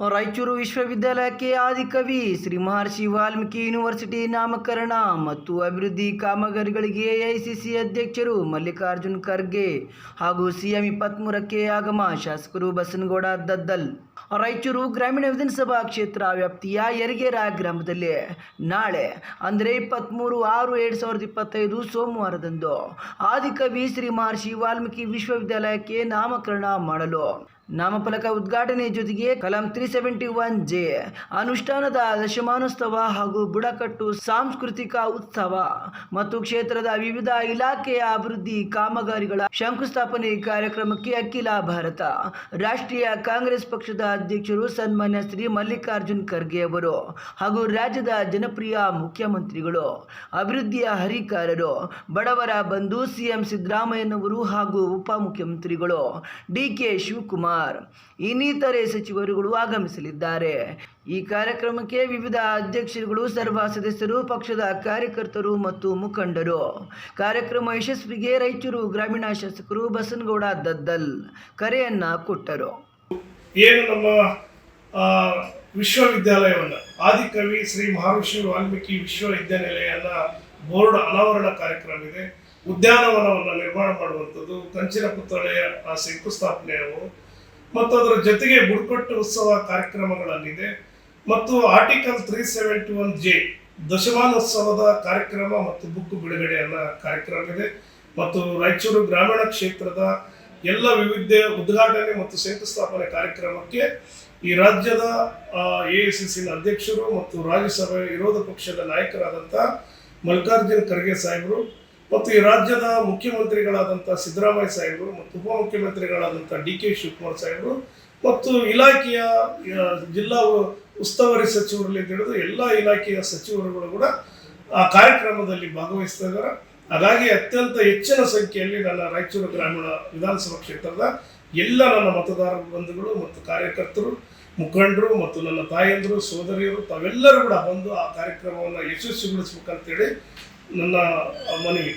ರಾಯಚೂರು ವಿಶ್ವವಿದ್ಯಾಲಯಕ್ಕೆ ಆದಿಕವಿ ಶ್ರೀ ಮಹರ್ಷಿ ವಾಲ್ಮೀಕಿ ಯೂನಿವರ್ಸಿಟಿ ನಾಮಕರಣ ಮತ್ತು ಅಭಿವೃದ್ಧಿ ಕಾಮಗಾರಿಗಳಿಗೆ ಎಐಸಿಸಿ ಅಧ್ಯಕ್ಷರು ಮಲ್ಲಿಕಾರ್ಜುನ್ ಖರ್ಗೆ ಹಾಗೂ ಸಿಎಂ ಇಪ್ಪತ್ತ್ಮೂರಕ್ಕೆ ಆಗಮ ಶಾಸಕರು ಬಸನಗೌಡ ದದ್ದಲ್. ರಾಯಚೂರು ಗ್ರಾಮೀಣ ವಿಧಾನಸಭಾ ಕ್ಷೇತ್ರ ವ್ಯಾಪ್ತಿಯ ಯರಿಗೆರ ಗ್ರಾಮದಲ್ಲಿ ನಾಳೆ, ಅಂದರೆ ಇಪ್ಪತ್ತ್ಮೂರು ಆರು ಎರಡು ಸಾವಿರದ ಇಪ್ಪತ್ತೈದು ಸೋಮವಾರದಂದು, ಆದಿಕವಿ ಶ್ರೀ ಮಹರ್ಷಿ ವಾಲ್ಮೀಕಿ ವಿಶ್ವವಿದ್ಯಾಲಯಕ್ಕೆ ನಾಮಕರಣ ಮಾಡಲು ನಾಮಫಲಕ ಉದ್ಘಾಟನೆ ಜೊತೆಗೆ ಕಲಂ ತ್ರೀ ಸೆವೆಂಟಿ ಒನ್ ಜೆ ಅನುಷ್ಠಾನದ ದಶಮಾನೋತ್ಸವ ಹಾಗೂ ಬುಡಕಟ್ಟು ಸಾಂಸ್ಕೃತಿಕ ಉತ್ಸವ ಮತ್ತು ಕ್ಷೇತ್ರದ ವಿವಿಧ ಇಲಾಖೆಯ ಅಭಿವೃದ್ಧಿ ಕಾಮಗಾರಿಗಳ ಶಂಕುಸ್ಥಾಪನೆ ಕಾರ್ಯಕ್ರಮಕ್ಕೆ ಅಖಿಲ ಭಾರತ. ರಾಷ್ಟ್ರೀಯ ಕಾಂಗ್ರೆಸ್ ಪಕ್ಷದ ಅಧ್ಯಕ್ಷರು ಸನ್ಮಾನ್ಯ ಶ್ರೀ ಮಲ್ಲಿಕಾರ್ಜುನ್ ಖರ್ಗೆ ಅವರು ಹಾಗೂ ರಾಜ್ಯದ ಜನಪ್ರಿಯ ಮುಖ್ಯಮಂತ್ರಿಗಳು, ಅಭಿವೃದ್ಧಿಯ ಹರಿಕಾರರು, ಬಡವರ ಬಂಧು ಸಿಎಂ ಸಿದ್ದರಾಮಯ್ಯನವರು ಹಾಗೂ ಉಪಮುಖ್ಯಮಂತ್ರಿಗಳು ಡಿ ಕೆ ಶಿವಕುಮಾರ್ ಇನ್ನಿತರೆ ಸಚಿವರುಗಳು ಆಗಮಿಸಲಿದ್ದಾರೆ. ಈ ಕಾರ್ಯಕ್ರಮಕ್ಕೆ ವಿವಿಧ ಅಧ್ಯಕ್ಷರುಗಳು, ಸರ್ವ ಸದಸ್ಯರು, ಪಕ್ಷದ ಕಾರ್ಯಕರ್ತರು ಮತ್ತು ಮುಖಂಡರು. ಕಾರ್ಯಕ್ರಮ ಯಶಸ್ವಿಗೆ ರಾಯಚೂರು ಗ್ರಾಮೀಣ ಶಾಸಕರು ಬಸನಗೌಡ ದದ್ದಲ್ ಕರೆಯನ್ನ ಕೊಟ್ಟರು. ಏನು ನಮ್ಮ ವಿಶ್ವವಿದ್ಯಾಲಯವನ್ನು? ಆದಿಕವಿ ಶ್ರೀ ಮಹಾವಿಷ್ಣು ವಾಲ್ಮೀಕಿ ವಿಶ್ವವಿದ್ಯಾನಿಲಯದ ಬೋರ್ಡ್ ಅನಾವರಣ ಕಾರ್ಯಕ್ರಮ ಇದೆ. ಉದ್ಯಾನವನವನ್ನು ನಿರ್ಮಾಣ ಮಾಡುವಂಥದ್ದು ಕಂಚಿನ ಪುತ್ತಳೆಯ ಆ ಶಂಕುಸ್ಥಾಪನೆಯವು ಮತ್ತು ಅದರ ಜೊತೆಗೆ ಬುಡಕಟ್ಟು ಉತ್ಸವ ಕಾರ್ಯಕ್ರಮಗಳಲ್ಲಿದೆ. ಮತ್ತು article three seventy one J ದಶಮಾನೋತ್ಸವದ ಕಾರ್ಯಕ್ರಮ ಮತ್ತು ಬುಕ್ ಬಿಡುಗಡೆಯನ್ನ ಕಾರ್ಯಕ್ರಮ ಇದೆ. ಮತ್ತು ರಾಯಚೂರು ಗ್ರಾಮೀಣ ಕ್ಷೇತ್ರದ ಎಲ್ಲ ವಿವಿಧ ಉದ್ಘಾಟನೆ ಮತ್ತು ಶಂಕುಸ್ಥಾಪನೆ ಕಾರ್ಯಕ್ರಮಕ್ಕೆ ಈ ರಾಜ್ಯದ ಎ ಸಿ ಅಧ್ಯಕ್ಷರು ಮತ್ತು ರಾಜ್ಯಸಭೆ ವಿರೋಧ ಪಕ್ಷದ ನಾಯಕರಾದಂಥ ಮಲ್ಲಿಕಾರ್ಜುನ್ ಖರ್ಗೆ ಸಾಹೇಬರು ಮತ್ತು ಈ ರಾಜ್ಯದ ಮುಖ್ಯಮಂತ್ರಿಗಳಾದಂಥ ಸಿದ್ದರಾಮಯ್ಯ ಸಾಹೇಬರು ಮತ್ತು ಉಪಮುಖ್ಯಮಂತ್ರಿಗಳಾದಂಥ ಡಿ ಕೆ ಶಿವಕುಮಾರ್ ಸಾಹೇಬರು ಮತ್ತು ಇಲಾಖೆಯ ಜಿಲ್ಲಾ ಉಸ್ತುವಾರಿ ಸಚಿವರಲ್ಲಿ ತಿಳಿದು ಎಲ್ಲ ಇಲಾಖೆಯ ಸಚಿವರುಗಳು ಕೂಡ ಆ ಕಾರ್ಯಕ್ರಮದಲ್ಲಿ ಭಾಗವಹಿಸ್ತಾ ಇದ್ದಾರೆ. ಹಾಗಾಗಿ ಅತ್ಯಂತ ಹೆಚ್ಚಿನ ಸಂಖ್ಯೆಯಲ್ಲಿ ನನ್ನ ರಾಯಚೂರು ಗ್ರಾಮೀಣ ವಿಧಾನಸಭಾ ಕ್ಷೇತ್ರದ ಎಲ್ಲ ನನ್ನ ಮತದಾರ ಬಂಧುಗಳು ಮತ್ತು ಕಾರ್ಯಕರ್ತರು, ಮುಖಂಡರು ಮತ್ತು ನನ್ನ ತಾಯಂದರು, ಸೋದರಿಯರು ತಾವೆಲ್ಲರೂ ಕೂಡ ಬಂದು ಆ ಕಾರ್ಯಕ್ರಮವನ್ನು ಯಶಸ್ವಿಗೊಳಿಸ್ಬೇಕಂತೇಳಿ ನನ್ನ ಮನವಿ